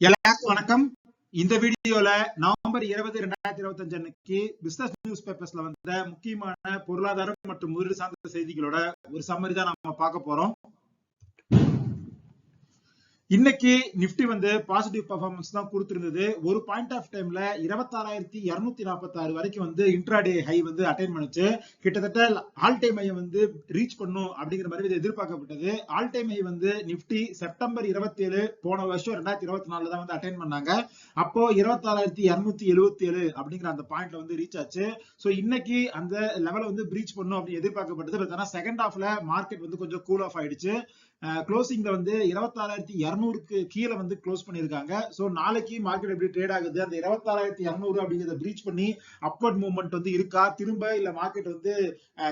எல்லாருக்கும் வணக்கம். இந்த வீடியோல நவம்பர் இருபது ரெண்டாயிரத்தி இருபத்தி அஞ்சு அன்னைக்கு பிசினஸ் நியூஸ் பேப்பர்ஸ்ல வந்த முக்கியமான பொருளாதாரம் மற்றும் முதலீடு சார்ந்த செய்திகளோட ஒரு சம்மரி தான் நம்ம பார்க்க போறோம். இன்னைக்கு நிப்டி வந்து பாசிட்டிவ் பர்ஃபார்மன்ஸ் தான் கொடுத்திருந்தது. ஒரு பாயிண்ட் ஆஃப் டைம்ல இருபத்தாறாயிரத்தி இருநூத்தி நாற்பத்தி ஆறு வரைக்கும் வந்து இன்ட்ராடே ஹை வந்து அட்டைன் பண்ணுச்சு. கிட்டத்தட்ட ஆல் டைம் ஹை வந்து ரீச் பண்ணும் அப்படிங்கிற மாதிரி இது எதிர்பார்க்கப்பட்டது. ஆல் டைம் ஹை வந்து நிப்டி செப்டம்பர் இருபத்தி ஏழு போன வருஷம் ரெண்டாயிரத்தி இருபத்தி நாலுல தான் வந்து அட்டைன் பண்ணாங்க. அப்போ இருபத்தாறாயிரத்தி இருநூத்தி எழுபத்தி ஏழு அப்படிங்கிற அந்த பாயிண்ட்ல வந்து ரீச் ஆச்சு. ஸோ இன்னைக்கு அந்த லெவலை வந்து பிரீச் பண்ணும் அப்படின்னு எதிர்பார்க்கப்பட்டது. பட் ஆனால் செகண்ட் ஹாஃப்ல மார்க்கெட் வந்து கொஞ்சம் கூல் ஆஃப் ஆயிடுச்சு. க்ளோசிங்ல வந்து இருபத்தாறாயிரத்தி இரநூறுக்கு கீழே வந்து க்ளோஸ் பண்ணியிருக்காங்க. ஸோ நாளைக்கு மார்க்கெட் எப்படி ட்ரேட் ஆகுது? அந்த இருபத்தாறாயிரத்தி இரநூறு அப்படிங்கிறத பிரீச் பண்ணி அப்வர்ட் மூவ்மெண்ட் வந்து இருக்கா? திரும்ப இல்ல மார்க்கெட் வந்து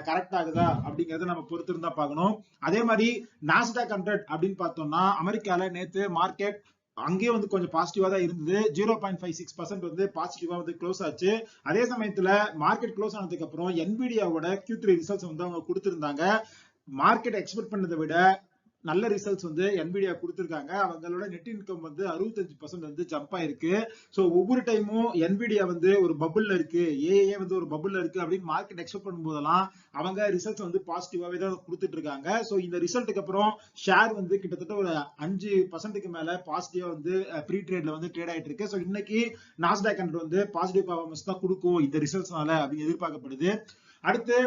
கரெக்ட் ஆகுதா? அப்படிங்கறத நம்ம பொறுத்திருந்தா பார்க்கணும். அதே மாதிரி நாஸ்டாக் ஹண்ட்ரட் அப்படின்னு பார்த்தோம்னா அமெரிக்கால நேத்து மார்க்கெட் அங்கேயே வந்து கொஞ்சம் பாசிட்டிவா தான் இருந்தது. Zero point five six percent வந்து பாசிட்டிவா வந்து க்ளோஸ் ஆச்சு. அதே சமயத்துல மார்க்கெட் க்ளோஸ் ஆனதுக்கு அப்புறம் என்பிடியாவோட கியூ த்ரீ ரிசல்ட்ஸ் வந்து அவங்க கொடுத்திருந்தாங்க. மார்க்கெட் எக்ஸ்பெக்ட் பண்ணதை விட நல்ல ரிசல்ட்ஸ் வந்து என்பிடியா கொடுத்துருக்காங்க. அவங்களோட நெட் இன்கம் வந்து அறுபத்தஞ்சு பர்சன்ட் வந்து ஜம்ப் ஆயிருக்கு. ஸோ ஒவ்வொரு டைமும் என்பிடியா வந்து ஒரு பபுள்ல இருக்கு. ஏஏ வந்து ஒரு பபுள்ல இருக்கு அப்படின்னு மார்க்கெட் எக்ஸ்பெக்ட் பண்ணும்போதெல்லாம் அவங்க ரிசல்ட்ஸ் வந்து பாசிட்டிவாவே தான் கொடுத்துட்டு இருக்காங்க. ஸோ இந்த ரிசல்ட்டுக்கு அப்புறம் ஷேர் வந்து கிட்டத்தட்ட ஒரு அஞ்சு பர்சன்ட்டுக்கு மேல பாசிட்டிவா வந்து ப்ரீ ட்ரேட்ல வந்து ட்ரேட் ஆயிட்டு இருக்கு. ஸோ இன்னைக்கு நாஸ்டாக் ஹண்ட்ரட் வந்து பாசிட்டிவ் பர்ஃபார்மன்ஸ் தான் கொடுக்கும் இந்த ரிசல்ட்ஸ்னால அப்படின்னு எதிர்பார்க்கப்படுது. அடுத்து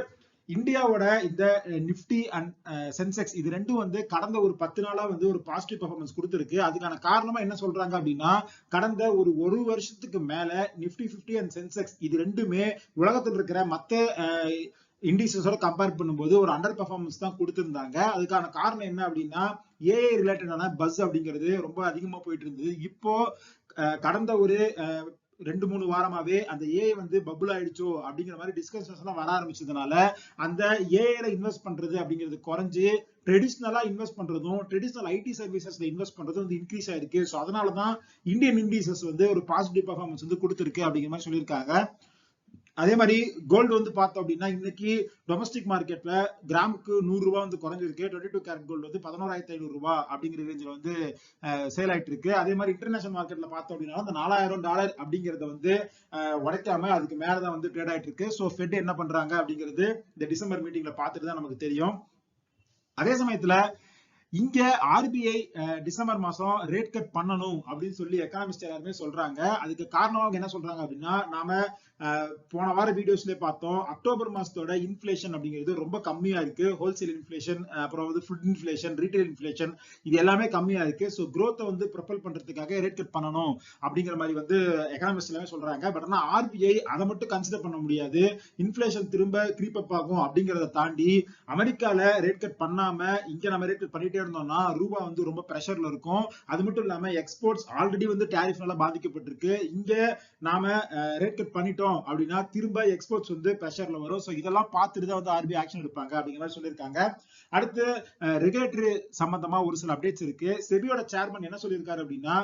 இந்தியாவோட இந்த நிப்டி அண்ட் சென்செக்ஸ் இது ரெண்டும் வந்து கடந்த ஒரு பத்து நாளா வந்து ஒரு பாசிட்டிவ் பர்ஃபார்மன்ஸ் கொடுத்துருக்கு. அதுக்கான காரணமா என்ன சொல்றாங்க அப்படின்னா கடந்த ஒரு ஒரு வருஷத்துக்கு மேல நிப்டி பிப்டி அண்ட் சென்செக்ஸ் இது ரெண்டுமே உலகத்தில் இருக்கிற மற்ற இண்டிசஸோட கம்பேர் பண்ணும்போது ஒரு அண்டர் பர்ஃபார்மன்ஸ் தான் கொடுத்துருந்தாங்க. அதுக்கான காரணம் என்ன அப்படின்னா ஏஐ ரிலேட்டடான பஸ் அப்படிங்கிறது ரொம்ப அதிகமா போயிட்டு இருந்தது. இப்போ கடந்த ஒரு ரெண்டு மூணு வாரமாவே அந்த ஏஐ வந்து பபுள் ஆயிடுச்சோ அப்படிங்கிற மாதிரி டிஸ்கஷன்ஸ் எல்லாம் வர ஆரம்பிச்சதுனால அந்த ஏஐல இன்வெஸ்ட் பண்றது அப்படிங்கிறது குறைஞ்சு ட்ரெடிஷ்னலா இன்வெஸ்ட் பண்றதும் ட்ரெடிஷ்னல் ஐடி சர்வீசஸ்ல இன்வெஸ்ட் பண்றதும் வந்து இன்க்ரீஸ் ஆயிருக்கு. ஸோ அதனாலதான் இந்தியன் இண்டீசஸ் வந்து ஒரு பாசிட்டிவ் பர்ஃபார்மன்ஸ் வந்து கொடுத்துருக்கு அப்படிங்கிற மாதிரி சொல்லியிருக்காங்க. அதே மாதிரி கோல்டு வந்து பார்த்தோம் அப்படின்னா இன்னைக்கு டொமஸ்டிக் மார்க்கெட்ல கிராமுக்கு நூறு ரூபாய் வந்து குறைஞ்சிருக்கு. டுவெண்ட்டி டூ கேரட் கோல்டு வந்து பதினோராயிரத்தி ஐநூறு ரூபாய் அப்படிங்கிற ரேஞ்சில் வந்து சேல் ஆயிட்டு இருக்கு. அதே மாதிரி இன்டர்நேஷனல் மார்க்கெட்ல பார்த்தோம் அப்படின்னா அந்த நாலாயிரம் டாலர் அப்படிங்கறத வந்து உடைக்காம அதுக்கு மேலதான் வந்து ட்ரேட் ஆயிட்டு இருக்கு. ஸோ ஃபெட் என்ன பண்றாங்க அப்படிங்கிறது இந்த டிசம்பர் மீட்டிங்ல பார்த்துட்டு தான் நமக்கு தெரியும். அதே சமயத்துல இங்க ஆர்பிஐ டிசம்பர் மாசம் ரேட் கட் பண்ணணும் அப்படின்னு சொல்லி எக்கனாமிஸ்ட் எல்லாருமே சொல்றாங்க. அதுக்கு காரணமாக என்ன சொல்றாங்க அப்படின்னா நாம போன வார வீடியோஸ்ல பார்த்தோம் அக்டோபர் மாசத்தோட இன்ஃபிளேஷன் அப்படிங்கிறது ரொம்ப கம்மியா இருக்கு. ஹோல்சேல் இன்ஃபிளேஷன் அப்புறம் வந்து ஃபுட் இன்ஃபிளேஷன் ரீட்டைல் இன்ஃபிளேஷன் இது எல்லாமே கம்மியா இருக்கு. ஸோ க்ரோத்தை வந்து ப்ரொபல் பண்றதுக்காக ரேட் கட் பண்ணணும் அப்படிங்கிற மாதிரி வந்து எக்கனாமிஸ்ட் எல்லாமே சொல்றாங்க. பட் ஆனா ஆர்பிஐ அதை மட்டும் கன்சிடர் பண்ண முடியாது. இன்ஃபிளேஷன் திரும்ப கிரீப் அப் ஆகும் அப்படிங்கறத தாண்டி அமெரிக்கால ரேட் கட் பண்ணாம இங்க நம்ம ரேட் கட் பண்ணிட்டு இருந்தோம்னா ரூபா வந்து ரொம்ப ப்ரெஷர்ல இருக்கும். அது மட்டும் இல்லாம எக்ஸ்போர்ட்ஸ் ஆல்ரெடி வந்து டேரிஃப்னால பாதிக்கப்பட்டிருக்கு. இங்க நாம ரேட் கட் பண்ணிட்டோம் அப்படின்னா திரும்ப எக்ஸ்போர்ட்ஸ் வந்து ப்ரெஷர்ல வரும். ஸோ இதெல்லாம் பார்த்துட்டு தான் வந்து ஆர்பிஐ ஆக்ஷன் எடுப்பாங்க அப்படிங்கிற மாதிரி சொல்லியிருக்காங்க. அடுத்து ரெகுலேட்டரி சம்பந்தமா ஒரு சில அப்டேட்ஸ் இருக்கு. செபியோட சேர்மன் என்ன சொல்லியிருக்காரு அப்படின்னா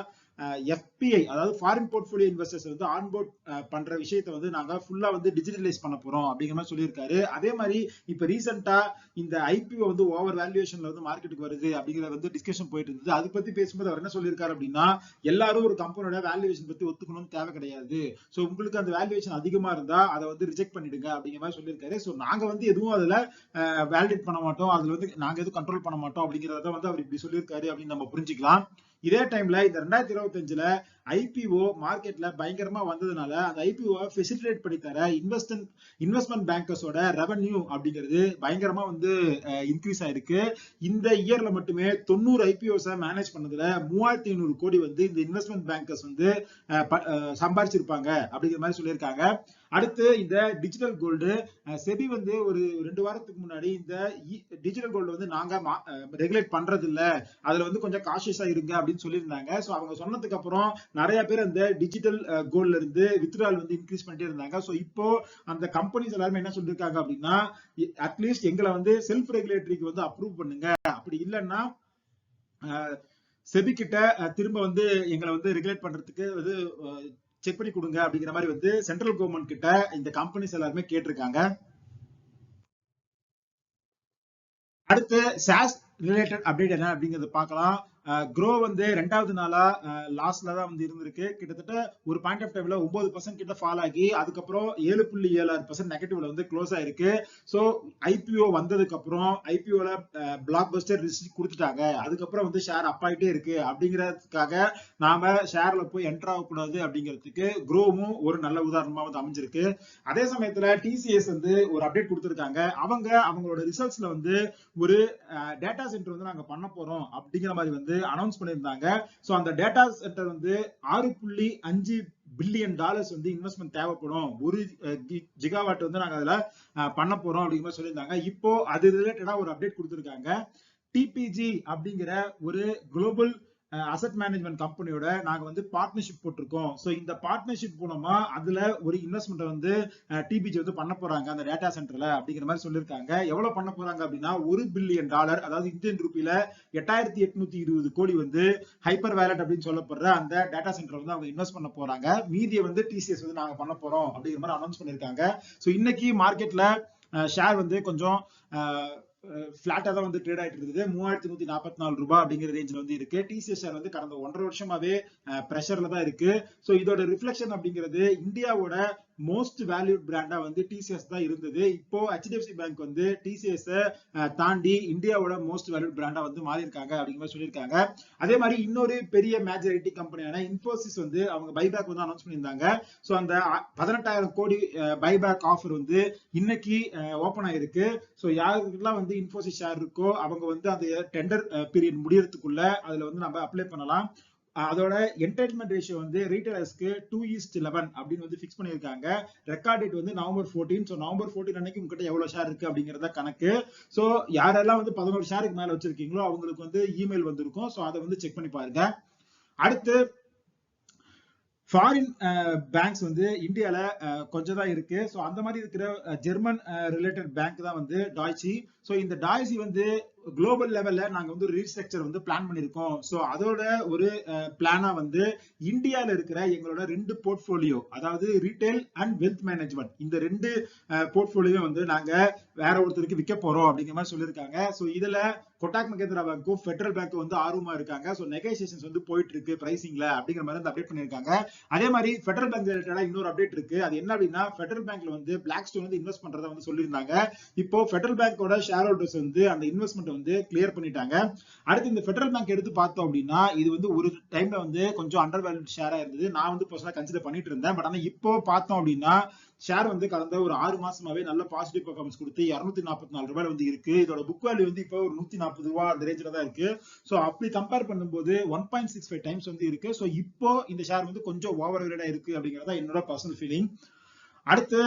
எஃபிஐ அதாவது ஃபாரின் போர்ட்ஃபோலியோ இன்வெஸ்டர்ஸ் வந்து ஆன்போர்ட் பண்ற விஷயத்த வந்து நாங்க ஃபுல்லா வந்து டிஜிட்டலைஸ் பண்ண போறோம் அப்படிங்கிற மாதிரி சொல்லியிருக்காரு. அதே மாதிரி இப்ப ரீசெண்டா இந்த ஐபிஓ வந்து ஓவர் வேல்யூவேஷன்ல வந்து மார்க்கெட்டுக்கு வருது அப்படிங்கிற வந்து டிஸ்கஷன் போயிட்டு இருந்தது. அதை பத்தி பேசும்போது அவர் என்ன சொல்லியிருக்காரு அப்படின்னா எல்லாரும் ஒரு கம்பெனியோட வேல்யூவேஷன் பத்தி ஒத்துக்கணும்னு தேவை கிடையாது. ஸோ உங்களுக்கு அந்த வேல்யூவேஷன் அதிகமா இருந்தா அதை வந்து ரிஜெக்ட் பண்ணிடுங்க அப்படிங்கிற மாதிரி சொல்லியிருக்காரு. ஸோ நாங்க வந்து எதுவும் அதுல வேலிடேட் பண்ண மாட்டோம். அதுல வந்து நாங்க எதுவும் கண்ட்ரோல் பண்ண மாட்டோம் அப்படிங்கறத வந்து அவர் இப்படி சொல்லியிருக்காரு அப்படின்னு நம்ம புரிஞ்சுக்கலாம். இதே டைம்ல இந்த ரெண்டாயிரத்தி இருபத்தஞ்சுல ஐபிஓ மார்க்கெட்ல பயங்கரமா வந்ததுனால அந்த ஐபிஓ ஃபெசிலிட்டேட் பண்ணி தர இன்வெஸ்ட்மெண்ட் இன்வெஸ்ட்மெண்ட் பேங்கர்ஸோட ரெவன்யூ அப்படிங்கிறது பயங்கரமா வந்து இன்க்ரீஸ் ஆயிருக்கு. இந்த இயர்ல மட்டுமே தொண்ணூறு ஐபிஓஸை மேனேஜ் பண்ணதுல மூவாயிரத்தி ஐநூறு கோடி வந்து இந்த இன்வெஸ்ட்மெண்ட் பேங்கர்ஸ் வந்து சம்பாரிச்சிருப்பாங்க அப்படிங்கிற மாதிரி சொல்லியிருக்காங்க. அடுத்து இந்த டிஜிட்டல் கோல்டு செபி வந்து ஒரு ரெண்டு வாரத்துக்கு முன்னாடி இந்த டிஜிட்டல் கோல்டு வந்து நாங்க ரெகுலேட் பண்றது இல்ல அதுல வந்து கொஞ்சம் காஷியஸா இருங்க அப்படின்னு சொல்லியிருந்தாங்க. ஸோ அவங்க சொன்னதுக்கு அப்புறம் நிறைய பேர் அந்த டிஜிட்டல் கோல்ட்ல இருந்து வித்ட்ரால் வந்து இன்க்ரீஸ் பண்ணிட்டே இருந்தாங்க. ஸோ இப்போ அந்த கம்பெனிஸ் எல்லாருமே என்ன சொல்லியிருக்காங்க அப்படின்னா அட்லீஸ்ட் எங்களை வந்து செல்ஃப் ரெகுலேட்டரிக்கு வந்து அப்ரூவ் பண்ணுங்க. அப்படி இல்லைன்னா செபி கிட்ட திரும்ப வந்து எங்களை வந்து ரெகுலேட் பண்றதுக்கு வந்து செக் பண்ணி கொடுங்க அப்படிங்கிற மாதிரி வந்து சென்ட்ரல் கவர்மெண்ட் கிட்ட இந்த கம்பெனிஸ் எல்லாருமே கேட்டிருக்காங்க. அடுத்து சாஸ் ரிலேட்டட் அப்டேட் என்ன அப்படிங்கறத பார்க்கலாம். க்ரோ வந்து ரெண்டாவது நாளா லாஸ்ட்ல தான் வந்து இருந்திருக்கு. கிட்டத்தட்ட ஒரு பாயிண்ட் ஆஃப் டைம்ல ஒன்பது பர்சன்ட் கிட்ட ஃபால் ஆகி அதுக்கப்புறம் ஏழு புள்ளி ஏழு ஆறு பர்சன்ட் நெகட்டிவ்ல வந்து க்ளோஸ் ஆயிருக்கு. ஸோ ஐபிஓ வந்ததுக்கு அப்புறம் ஐபிஓல பிளாக் பஸ்டர் ரிசிப்ட் கொடுத்துட்டாங்க. அதுக்கப்புறம் வந்து ஷேர் அப் ஆயிட்டே இருக்கு. அப்படிங்கிறதுக்காக நாம ஷேர்ல போய் என்டர் ஆகக்கூடாது அப்படிங்கிறதுக்கு க்ரோவும் ஒரு நல்ல உதாரணமா வந்து அமைஞ்சிருக்கு. அதே சமயத்துல டிசிஎஸ் வந்து ஒரு அப்டேட் கொடுத்துருக்காங்க. அவங்க அவங்களோட ரிசல்ட்ஸ்ல வந்து ஒரு டேட்டா சென்டர் வந்து நாங்க பண்ண போறோம் அப்படிங்கிற மாதிரி வந்து அனௌன்ஸ் பண்ணியிருந்தாங்க. ஸோ அந்த டேட்டா சென்டர் வந்து ஆறு புள்ளி அஞ்சு பில்லியன் டாலர்ஸ் வந்து இன்வெஸ்ட்மெண்ட் தேவைப்படும். ஒரு ஜிகாவாட் வந்து நாங்க அதுல பண்ண போறோம் அப்படிங்கிற மாதிரி சொல்லியிருந்தாங்க. இப்போ அது ரிலேட்டடா ஒரு அப்டேட் கொடுத்திருக்காங்க. டிபிஜி அப்படிங்கிற ஒரு குளோபல் அசெட் மேனேஜ்மெண்ட் கம்பெனியோட நாங்க வந்து பார்ட்னர்ஷிப் போட்டிருக்கோம். சோ இந்த பார்ட்னர்ஷிப் மூலமா அதுல ஒரு இன்வெஸ்ட்மெண்ட் வந்து டிபிஜி வந்து பண்ண போறாங்க அந்த டேட்டா சென்டர்ல அப்படிங்கிற மாதிரி சொல்லியிருக்காங்க. எவ்வளவு பண்ண போறாங்க அப்படின்னா ஒரு பில்லியன் டாலர் அதாவது இந்தியன் ரூபியில எட்டாயிரத்தி எட்நூத்தி இருபது கோடி வந்து ஹைப்பர் வேலட் அப்படின்னு சொல்லப்படுற அந்த டேட்டா சென்டர் வந்து அவங்க இன்வெஸ்ட் பண்ண போறாங்க. மீதியை வந்து டிசிஎஸ் வந்து நாங்க பண்ண போறோம் அப்படிங்கிற மாதிரி அனௌன்ஸ் பண்ணிருக்காங்க சோ இன்னைக்கு மார்க்கெட்ல ஷேர் வந்து கொஞ்சம் பிளாட்டா தான் வந்து ட்ரேட் ஆயிட்டு இருக்குது மூவாயிரத்தி நூத்தி நாற்பத்தி நாலு ரூபாய் அப்படிங்கிற ரேஞ்சில் வந்து இருக்கு. டிசிஎஸ் ஷேர் வந்து கடந்த ஒன்றரை வருஷமாவே ப்ரெஷர்ல தான் இருக்கு. ஸோ இதோட ரிஃப்ளெக்ஷன் அப்படிங்கிறது இந்தியாவோட மோஸ்ட் வேல்யூட் பிராண்டா வந்து டிசிஎஸ் தான் இருந்தது. இப்போ ஹெச்டிஎஃப்சி பேங்க் வந்து டிசிஎஸ் தாண்டி இந்தியாவோட மோஸ்ட் வேல்யூட் பிராண்டா வந்து மாறி இருக்காங்க அப்படிங்கிற மாதிரி சொல்லியிருக்காங்க. அதே மாதிரி இன்னொரு பெரிய மேஜர் ஐடி கம்பெனியான இன்ஃபோசிஸ் வந்து அவங்க பைபேக் வந்து அனௌன்ஸ் பண்ணியிருந்தாங்க. ஸோ அந்த பதினெட்டாயிரம் கோடி பைபேக் ஆஃபர் வந்து இன்னைக்கு ஓபன் ஆயிருக்கு. ஸோ யாருக்கெல்லாம் வந்து இன்ஃபோசிஸ் ஷேர் இருக்கோ அவங்க வந்து அந்த டெண்டர் பீரியட் முடியறதுக்குள்ள அதுல வந்து நம்ம அப்ளை பண்ணலாம். அதோட என்டர்டைன்மெண்ட் ரேஷியோ வந்து ரீட்டைலர்ஸ்க்கு டூ ஈஸ்ட் லெவன் அப்படின்னு வந்து ஃபிக்ஸ் பண்ணியிருக்காங்க. ரெக்கார்ட் டேட் வந்து November fourteen so November fourteen அன்னைக்கு உங்ககிட்ட எவ்வளோ ஷேர் இருக்கு அப்படிங்கிறத கணக்கு. ஸோ யாரெல்லாம் வந்து பதினோரு ஷேருக்கு மேலே வச்சிருக்கீங்களோ அவங்களுக்கு வந்து இமெயில் வந்திருக்கும். ஸோ அதை வந்து செக் பண்ணி பாருங்க. அடுத்து ஃபாரின் பேங்க்ஸ் வந்து இந்தியாவில் கொஞ்சம் தான் இருக்கு. ஸோ அந்த மாதிரி இருக்கிற ஜெர்மன் ரிலேட்டட் பேங்க் தான் வந்து டாய்ச்சி ஸோ இந்த டாய்ஸி வந்து குளோபல் லெவல்ல நாங்க வந்து ரீஸ்ட்ரக்சர் வந்து பிளான் பண்ணிருக்கோம் ஸோ அதோட ஒரு பிளானா வந்து இந்தியால இருக்கிற எங்களோட ரெண்டு போர்ட்ஃபோலியோ அதாவது ரீட்டைல் அண்ட் வெல்த் மேனேஜ்மெண்ட் இந்த ரெண்டு போர்ட்ஃபோலியோ வந்து நாங்க வேற ஒருத்தருக்கு விற்க போறோம் அப்படிங்கிற மாதிரி சொல்லியிருக்காங்க. ஸோ இதுல கொட்டாக் மகேந்திரா பேங்க்கும் ஃபெடரல் பேங்க்கும் வந்து ஆர்வமா இருக்காங்க. ஸோ நெகோசியேஷன்ஸ் வந்து போயிட்டு இருக்கு பிரைசிங்ல அப்படிங்கிற மாதிரி வந்து அப்டேட் பண்ணிருக்காங்க அதே மாதிரி ஃபெடரல் பேங்க் ரிலேட்டடா இன்னொரு அப்டேட் இருக்கு. அது என்ன அப்படின்னா ஃபெடரல் பேங்க்ல வந்து பிளாக் ஸ்டோன் வந்து இன்வெஸ்ட் பண்றதை வந்து சொல்லியிருந்தாங்க. இப்போ ஃபெடரல் பேங்கோட ஷேர் ஹோல்டர்ஸ் வந்து அந்த இன்வெஸ்ட்மெண்ட் வந்து கிளியர் பண்ணிட்டாங்க. அடுத்து இந்த ஃபெடரல் பேங்க் எடுத்து பார்த்தோம் அப்படின்னா இது வந்து ஒரு டைம்ல வந்து கொஞ்சம் அண்டர் வேல்யூட் ஷேரா இருந்தது. நான் வந்து பர்சனலா கன்சிடர் பண்ணிட்டு இருந்தேன். பட் ஆனா இப்போ பார்த்தோம் அப்படின்னா ஷேர் வந்து கடந்த ஒரு ஆறு மாசமாவே நல்ல பாசிட்டிவ் பர்ஃபார்மன்ஸ் கொடுத்து இரநூத்தி நாற்பத்தி நாலு ரூபாய் வந்து இருக்கு. இதோட புக் வேல்யூ வந்து இப்போ ஒரு நூத்தி நாற்பது ரூபா அந்த ரேஞ்சில தான் இருக்கு. ஸோ அப்படி கம்பேர் பண்ணும்போது one point six five times வந்து இருக்கு. ஸோ இப்போ இந்த ஷேர் வந்து கொஞ்சம் ஓவர் வேலடா இருக்கு அப்படிங்கறத என்னோட பர்சனல் ஃபீலிங் அடுத்து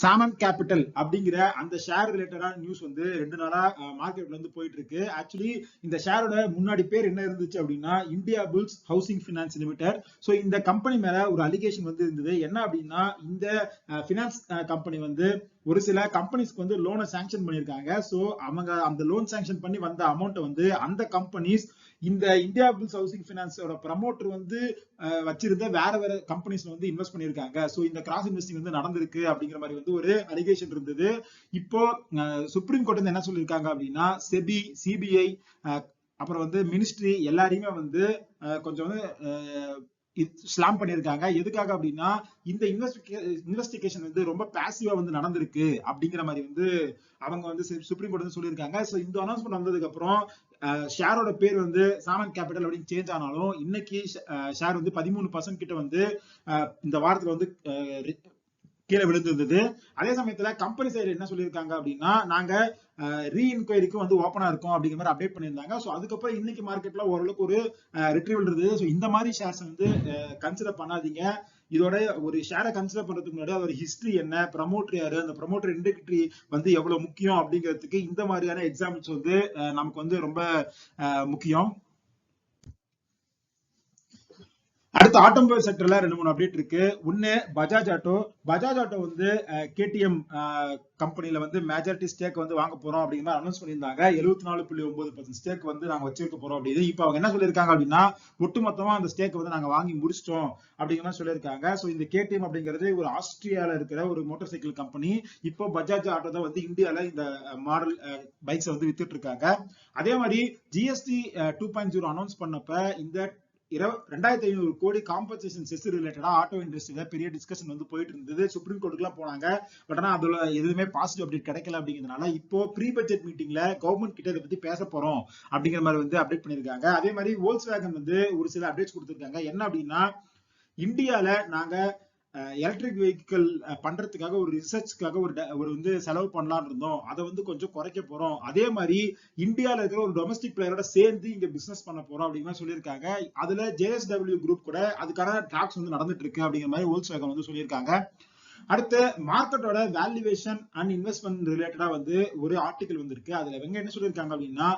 சாமன் கேபிட்டல் அப்படிங்கிற அந்த ஷேர் ரிலேட்டடான நியூஸ் வந்து ரெண்டு நாளா மார்க்கெட்ல இருந்து போயிட்டு இருக்கு. ஆக்சுவலி இந்த ஷேரோட முன்னாடி பேர் என்ன இருந்துச்சு அப்படின்னா India bulls housing finance limited so இந்த கம்பெனி மேல ஒரு அலிகேஷன் வந்து இருந்தது. என்ன அப்படின்னா இந்த பினான்ஸ் கம்பெனி வந்து ஒரு சில கம்பெனிஸ்க்கு வந்து லோனை சாங்ஷன் பண்ணியிருக்காங்க. ஸோ அவங்க அந்த லோன் சாங்ஷன் பண்ணி வந்த அமௌண்ட்டை வந்து அந்த கம்பெனிஸ் இந்த இந்தியா பில்ஸ் ஹவுசிங் பினான்ஸோட ப்ரமோட்டர் வந்து வச்சிருந்த வேற வேற கம்பெனிஸ்ல வந்து இன்வெஸ்ட் பண்ணியிருக்காங்க. ஸோ இந்த கிராஸ் இன்வெஸ்டிங் வந்து நடந்திருக்கு அப்படிங்கிற மாதிரி வந்து ஒரு அலிகேஷன் இருந்தது. இப்போ சுப்ரீம் கோர்ட் வந்து என்ன சொல்லியிருக்காங்க அப்படின்னா செபி சிபிஐ அப்புறம் வந்து மினிஸ்ட்ரி எல்லாரையுமே வந்து அஹ், கொஞ்சம் வந்து ஸ்லாம் பண்ணியிருக்காங்க எதுக்காக அப்படின்னா இந்த இன்வெஸ்டிகேஷன் வந்து ரொம்ப பேசிவா வந்து நடந்திருக்கு அப்படிங்கிற மாதிரி வந்து அவங்க வந்து சுப்ரீம் கோர்ட் வந்து சொல்லியிருக்காங்க. ஸோ இந்த அனௌன்ஸ்மெண்ட் வந்ததுக்கு அப்புறம் ஷேரோட பேர் வந்து சாமன் கேபிட்டல் அப்படின்னு சேஞ்ச் ஆனாலும் இன்னைக்கு ஷேர் வந்து பதிமூணு பர்சன்ட் கிட்ட வந்து இந்த வாரத்துல வந்து கீழே விழுந்திருந்தது அதே சமயத்துல கம்பெனி சைடு என்ன சொல்லியிருக்காங்க அப்படின்னா நாங்க ரீஇன்கொயரிக்கும் வந்து ஓப்பனா இருக்கும் அப்படிங்கிற மாதிரி அப்டேட் பண்ணியிருந்தாங்க. ஸோ அதுக்கப்புறம் இன்னைக்கு மார்க்கெட்ல ஓரளவுக்கு ஒரு ரிட்ரீவல் இருந்தது. ஸோ இந்த மாதிரி ஷேர்ஸ் வந்து கன்சிடர் பண்ணாதீங்க. இதோட ஒரு ஷேரை கன்சிடர் பண்றதுக்கு முன்னாடி அதோட ஹிஸ்டரி என்ன ப்ரமோட்டர் யாரு அந்த ப்ரமோட்டர் இண்டெகிரிட்டி வந்து எவ்வளவு முக்கியம் அப்படிங்கிறதுக்கு இந்த மாதிரியான எக்ஸாம்பிள்ஸ் வந்து நமக்கு வந்து ரொம்ப முக்கியம். அடுத்த ஆட்டோமொபைல் செக்டர்ல ரெண்டு மூணு அப்டேட் இருக்கு. ஒன்னு பஜாஜ் ஆட்டோ பஜாஜ் ஆட்டோ வந்து கேடிஎம் கம்பெனில வந்து மேஜாரிட்டி ஸ்டேக் வந்து வாங்க போறோம் அப்படிங்கிற மாதிரி அனௌன்ஸ் பண்ணியிருந்தாங்க. எழுபத்தி நாலு புள்ளி ஒன்பது பர்சன்ட் ஸ்டேக் வந்து நாங்க வச்சிருக்க போறோம் அப்படின்னு. இப்போ அவங்க என்ன சொல்லியிருக்காங்க அப்படின்னா ஒட்டுமொத்தமா அந்த ஸ்டேக் வந்து நாங்க வாங்கி முடிச்சிட்டோம் அப்படிங்கிற சொல்லியிருக்காங்க. ஸோ இந்த கேடிஎம் அப்படிங்கிறது ஒரு ஆஸ்திரியால இருக்கிற ஒரு மோட்டார் சைக்கிள் கம்பெனி இப்போ பஜாஜ் ஆட்டோ தான் வந்து இந்தியால இந்த மாடல் பைக்ஸ் வந்து வித்துட்டு இருக்காங்க. அதே மாதிரி GST two point zero announce பண்ணப்ப இந்த இரவு ரெண்டாயிரத்தி ஐநூறு கோடி காம்பன்சேஷன் செஸ் ரிலேட்டடா ஆட்டோ இண்டஸ்ட்ரியில பெரிய டிஸ்கஷன் வந்து போயிட்டு இருந்தது. சுப்ரீம் கோர்ட்டுக்குலாம் போனாங்க. பட் ஆனா அதுல எதுவுமே பாசிட்டிவ் அப்டேட் கிடைக்கல அப்படிங்கிறதுனால இப்போ ப்ரீ பட்ஜெட் மீட்டிங்ல கவர்மெண்ட் கிட்ட இதை பத்தி பேச போறோம் அப்படிங்கிற மாதிரி வந்து அப்டேட் பண்ணிருக்காங்க அதே மாதிரி வோல்ஸ் வேகன் வந்து ஒரு சில அப்டேட்ஸ் கொடுத்திருக்காங்க. என்ன அப்படின்னா இந்தியால நாங்க எலக்ட்ரிக் வெஹிக்கிள் பண்றதுக்காக ஒரு ரிசர்ச்க்காக ஒரு ஒரு வந்து செலவு பண்ணலாம்னு இருந்தோம். அதை வந்து கொஞ்சம் குறைக்க போறோம். அதே மாதிரி இந்தியாவில் இருக்கிற ஒரு டொமஸ்டிக் பிளேயரோட சேர்ந்து இங்க பிசினஸ் பண்ண போறோம் அப்படிங்கிற சொல்லியிருக்காங்க. அதுல ஜேஎஸ்டபிள்யூ குரூப் கூட அதுக்கான டாக்ஸ் வந்து நடந்துட்டு இருக்கு அப்படிங்கிற மாதிரி ஹோல்ஸ் வந்து சொல்லியிருக்காங்க. அடுத்து மார்க்கெட்டோட வேல்யூவேஷன் அண்ட் இன்வெஸ்ட்மெண்ட் ரிலேட்டடா வந்து ஒரு ஆர்டிகல் வந்திருக்கு. அதுல இவங்க என்ன சொல்லியிருக்காங்க அப்படின்னா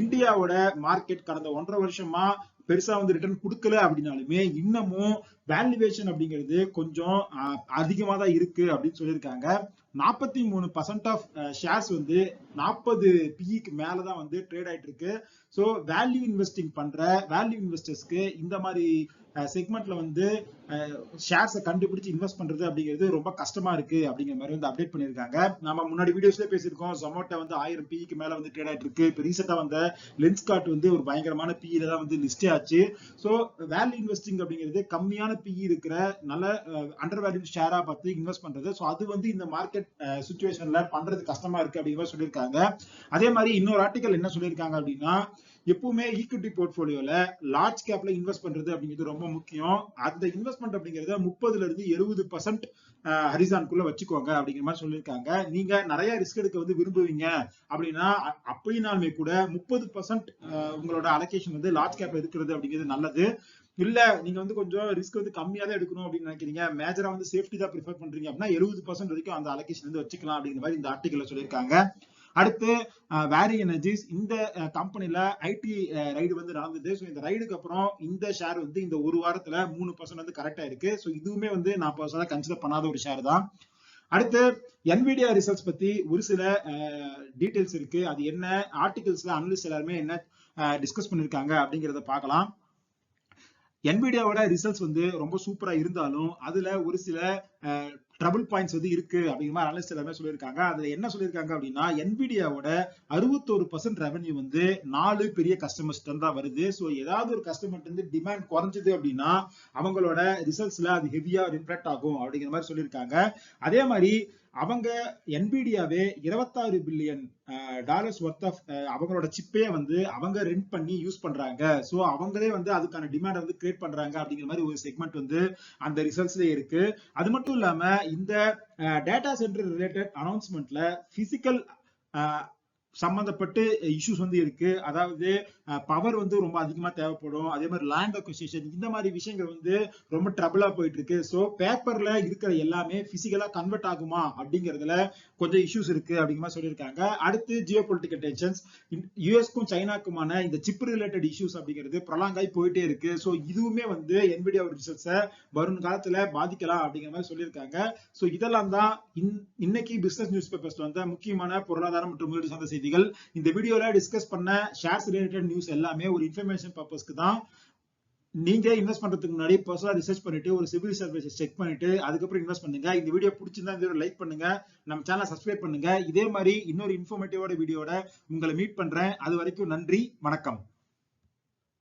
இந்தியாவோட மார்க்கெட் கடந்த ஒன்றரை வருஷமா பெருசா வந்து ரிட்டர்ன் கொடுக்கல அப்படின்னாலுமே இன்னமும் வேல்யூவேஷன் அப்படிங்கிறது கொஞ்சம் அதிகமா தான் இருக்கு அப்படின்னு சொல்லியிருக்காங்க. நாற்பத்தி மூணு பர்சன்ட் ஆஃப் ஷேர்ஸ் வந்து நாற்பது பிஇக்கு மேலதான் வந்து ட்ரேட் ஆயிட்டு இருக்கு. ஸோ வேல்யூ இன்வெஸ்டிங் பண்ற வேல்யூ இன்வெஸ்டர்ஸ்க்கு இந்த மாதிரி செக்மெண்ட்ல வந்து ஷேர்ஸை கண்டுபிடிச்சு இன்வெஸ்ட் பண்றது அப்படிங்கிறது ரொம்ப கஷ்டமா இருக்கு அப்படிங்கிற மாதிரி வந்து அப்டேட் பண்ணியிருக்காங்க. நம்ம முன்னாடி வீடியோஸ்ல பேசியிருக்கோம் ஜொமோட்டோ வந்து ஆயிரம் பிக்கு மேல வந்து ட்ரேட் ஆயிட்டு இருக்கு. இப்போ ரீசெண்டா வந்த லென்ஸ் கார்ட் வந்து ஒரு பயங்கரமான பிஇல தான் வந்து லிஸ்டே ஆச்சு. ஸோ வேல்யூ இன்வெஸ்டிங் அப்படிங்கிறது கம்மியான பிஇ இருக்கிற நல்ல அண்டர் வேல்யூ ஷேரா பார்த்து இன்வெஸ்ட் பண்றது. ஸோ அது வந்து இந்த மார்க்கெட் சுச்சுவேஷன்ல பண்றது கஷ்டமா இருக்கு அப்படிங்கிற மாதிரி சொல்லியிருக்காங்க. அதே மாதிரி இன்னொரு ஆர்டிக்கல் என்ன சொல்லியிருக்காங்க அப்படின்னா எப்பவுமே ஈக்விட்டி போர்ட்போலியோல லார்ஜ் கேப்ல இன்வெஸ்ட் பண்றது அப்படிங்கிறது ரொம்ப முக்கியம். அந்த இன்வெஸ்ட்மெண்ட் அப்படிங்கறத முப்பதுல இருந்து எழுபது பர்சன்ட் ஹரிசான்குள்ள வச்சுக்கோங்க அப்படிங்கிற மாதிரி சொல்லியிருக்காங்க. நீங்க நிறைய ரிஸ்க் எடுக்க வந்து விரும்புவீங்க அப்படின்னா அப்படின்னாலுமே கூட முப்பது பர்சன்ட் உங்களோட அலோகேஷன் வந்து லார்ஜ் கேப்ல இருக்கிறது அப்படிங்கிறது நல்லது. இல்ல நீங்க வந்து கொஞ்சம் ரிஸ்க் வந்து கம்மியா தான் எடுக்கணும் அப்படின்னு நினைக்கிறீங்க. மேஜரா வந்து சேஃப்டி தான் ப்ரிஃபர் பண்றீங்க அப்படின்னா எழுபது பர்சன்ட் வரைக்கும் அந்த அலோகேஷன் வந்து வச்சுக்கலாம் அப்படிங்கிற மாதிரி இந்த ஆர்டிகல்ல சொல்லியிருக்காங்க. அடுத்து வேரி எனர்ஜிஸ் இந்த கம்பெனில ஐடி ரைடு வந்து நடந்தது. ஸோ இந்த ரைடுக்கு அப்புறம் இந்த ஷேர் வந்து இந்த ஒரு வாரத்துல மூணு பர்சன்ட் வந்து கரெக்டா இருக்கு ஸோ இதுவுமே வந்து நான் பர்சனலா கன்சிடர் பண்ணாத ஒரு ஷேர் தான். அடுத்து என்விடியா ரிசல்ட்ஸ் பத்தி ஒரு சில டீட்டெயில்ஸ் இருக்கு. அது என்ன ஆர்டிகல்ஸ்ல அனலிஸ்ட் எல்லாருமே என்ன டிஸ்கஸ் பண்ணிருக்காங்க அப்படிங்கறத பார்க்கலாம். என்விடியாவோட ரிசல்ட்ஸ் வந்து ரொம்ப சூப்பரா இருந்தாலும் அதுல ஒரு சில ட்ரபிள் பாயிண்ட்ஸ் வந்து இருக்கு அப்படிங்கிற மாதிரி அனலிஸ்ட் எல்லாமே சொல்லியிருக்காங்க. அதுல என்ன சொல்லியிருக்காங்க அப்படின்னா என்பிடியாவோட அறுபத்தோரு பர்சன்ட் ரெவன்யூ வந்து நாலு பெரிய கஸ்டமர்ஸ் தான் வருது. ஸோ ஏதாவது ஒரு கஸ்டமர் வந்து டிமாண்ட் குறைஞ்சது அப்படின்னா அவங்களோட ரிசல்ட்ஸ்ல அது ஹெவியா இம்பாக்ட் ஆகும் அப்படிங்கிற மாதிரி சொல்லியிருக்காங்க. அதே மாதிரி அவங்க என்பிடியாவே இருபத்தாறு பில்லியன் டாலர்ஸ் ஒர்த் ஆஃப் அவங்களோட சிப்பே வந்து அவங்க ரெண்ட் பண்ணி யூஸ் பண்றாங்க. ஸோ அவங்களே வந்து அதுக்கான டிமாண்ட் வந்து கிரியேட் பண்றாங்க அப்படிங்கிற மாதிரி ஒரு செக்மெண்ட் வந்து அந்த ரிசல்ட்ஸ்ல இருக்கு. அது மட்டும் இல்லாம இந்த டேட்டா சென்டர் ரிலேட்டட் அனௌன்ஸ்மெண்ட்ல பிசிக்கல் சம்பந்தப்பட்டு இஷ்யூஸ் வந்து இருக்கு. அதாவது பவர் வந்து ரொம்ப அதிகமா தேவைப்படும். அதே மாதிரி லேண்ட் அக்விசிஷன் இந்த மாதிரி விஷயங்கள் வந்து ரொம்ப ட்ரபிளா போயிட்டு இருக்கு ஸோ பேப்பர்ல இருக்கிற எல்லாமே பிசிக்கலா கன்வெர்ட் ஆகுமா அப்படிங்கறதுல கொஞ்சம் இஷ்யூஸ் இருக்கு அப்படிங்கிற மாதிரி சொல்லியிருக்காங்க. அடுத்து ஜியோ பொலிட்டிக்கல் டென்ஷன்ஸ் யூஎஸ்க்கும் சைனாக்குமான இந்த சிப் ரிலேட்டட் இஷ்யூஸ் அப்படிங்கிறது பிரலாங்காய் போயிட்டே இருக்கு. ஸோ இதுவுமே வந்து என்பிடியா ரிசல்ட்ஸை வரும் காலத்துல பாதிக்கலாம் அப்படிங்கிற மாதிரி சொல்லியிருக்காங்க. ஸோ இதெல்லாம் தான் இன்னைக்கு பிசினஸ் நியூஸ் பேப்பர்ஸ்ல வந்து முக்கியமான பொருளாதாரம் மற்றும் முதலீடு சார்ந்த செய்திகள். இந்த வீடியோல டிஸ்கஸ் பண்ண ஷேர்ஸ் ரிலேட்டட் நியூஸ் எல்லாமே ஒரு இன்ஃபர்மேஷன் பர்பஸ்க்கு தான். நீங்க இன்வெஸ்ட் பண்றதுக்கு முன்னாடி பர்சனலா ரிசர்ச் பண்ணிட்டு ஒரு சிவில் சர்வீசஸ் செக் பண்ணிட்டு அதுக்கப்புறம் இன்வெஸ்ட் பண்ணுங்க. இந்த வீடியோ பிடிச்சிருந்தா இந்த லைக் பண்ணுங்க. நம்ம சேனலை சப்ஸ்கிரைப் பண்ணுங்க. இதே மாதிரி இன்னொரு இன்ஃபர்மேட்டிவோட வீடியோட உங்களை மீட் பண்றேன். அது வரைக்கும் நன்றி. வணக்கம்.